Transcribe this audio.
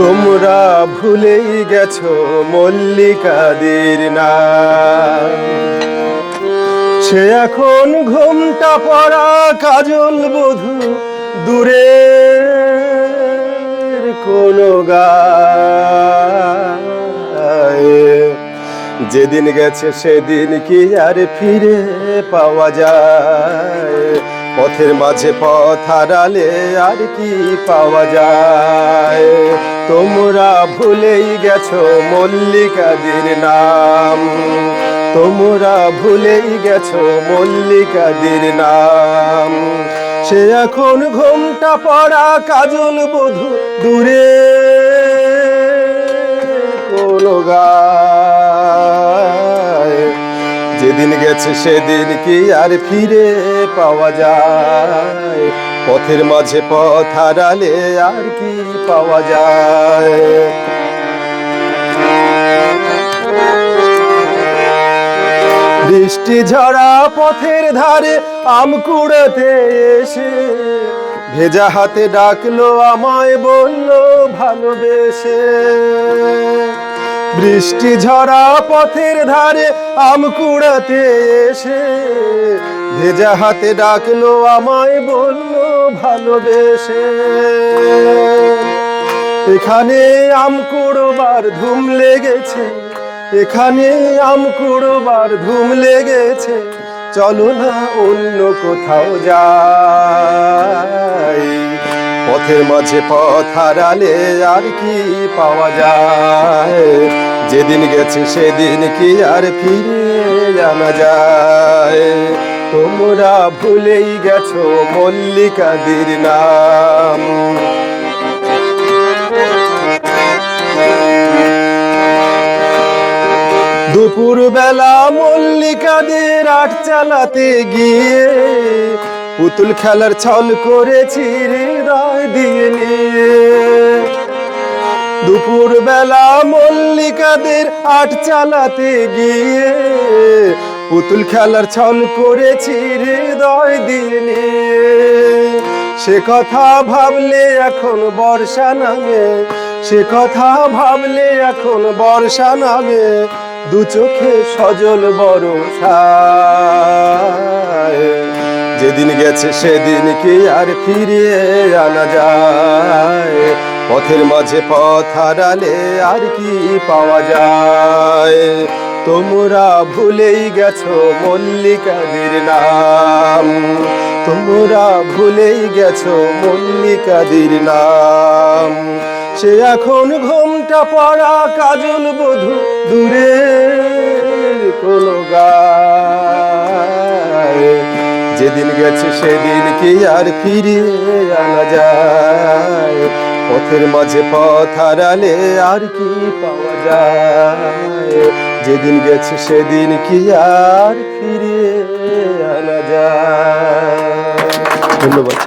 তোমরা ভুলেই গেছো মল্লিকাদের নাম। সে এখন ঘুমটা পড়া কাজল বধু দূরে কোনো যেদিন গেছে সেদিন কি আর ফিরে পাওয়া যায়? পথের মাঝে পথ হারালে আর কি পাওয়া যায়? তোমরা ভুলেই গেছো মল্লিকাদের নাম। তোমরা ভুলেই গেছো মল্লিকাদের নাম। সে এখন ঘুমটা পড়া কাজল বধু দূরে কোনো গায় যেদিন গেছে সেদিন কি আর ফিরে পাওয়া যায়? পথের মাঝে পথ হারালে আর কি পাওয়া যায়? বৃষ্টি ঝরা পথের ধারে আম কুড়াতে এসে ভেজা হাতে ডাকলো, আমায় বলল, ভালোবেসে। বৃষ্টি ঝরা পথের ধারে আম কুড়াতে এসে, ভেজা হাতে ডাকলো আমায়, বলল, ভালোবেসে। এখানে আম কুড়োবার ধুম লেগেছে, এখানে আম কুড়োবার ধুম লেগেছে, চলো না অন্য কোথাও যাই। পথের মাঝে পথ হারালে আর কি পাওয়া যায়? যেদিন গেছে সেদিন কি আর ফিরে জানা যায়? তোমরা ভুলেই গেছো মল্লিকাদের নাম। দুপুর বেলা মল্লিকাদের আট চালাতে গিয়ে পুতুল খেলার ছল করেছি হৃদয় দিয়ে নিয়ে। দুপুর বেলা মল্লিকাদের আট চালাতে গিয়ে পুতুল খেলার ছল করেছি হৃদয় দিয়ে নিয়ে। সে কথা ভাবলে এখন বর্ষা নামে, সে কথা ভাবলে এখন বর্ষা নামে, দু চোখে সজল বরসায় যেদিন গেছে সেদিন কি আর ফিরিয়ে আনা যায়? পথের মাঝে পথ হারালে আর কি পাওয়া যায়? তোমরা ভুলেই গেছো মল্লিকাদের নাম। তোমরা ভুলেই গেছো মল্লিকাদের নাম। সে এখন ঘুমটা পড়া কাজল বধু দূরে কোনো যেদিন গেছে সেদিন কি আর ফিরিয়ে আনা যায়? পথের মাঝে পথ হারালে আর কি পাওয়া যায় যেদিন গেছে সেদিন কি আর ফিরে আনা যায় ধন্যবাদ।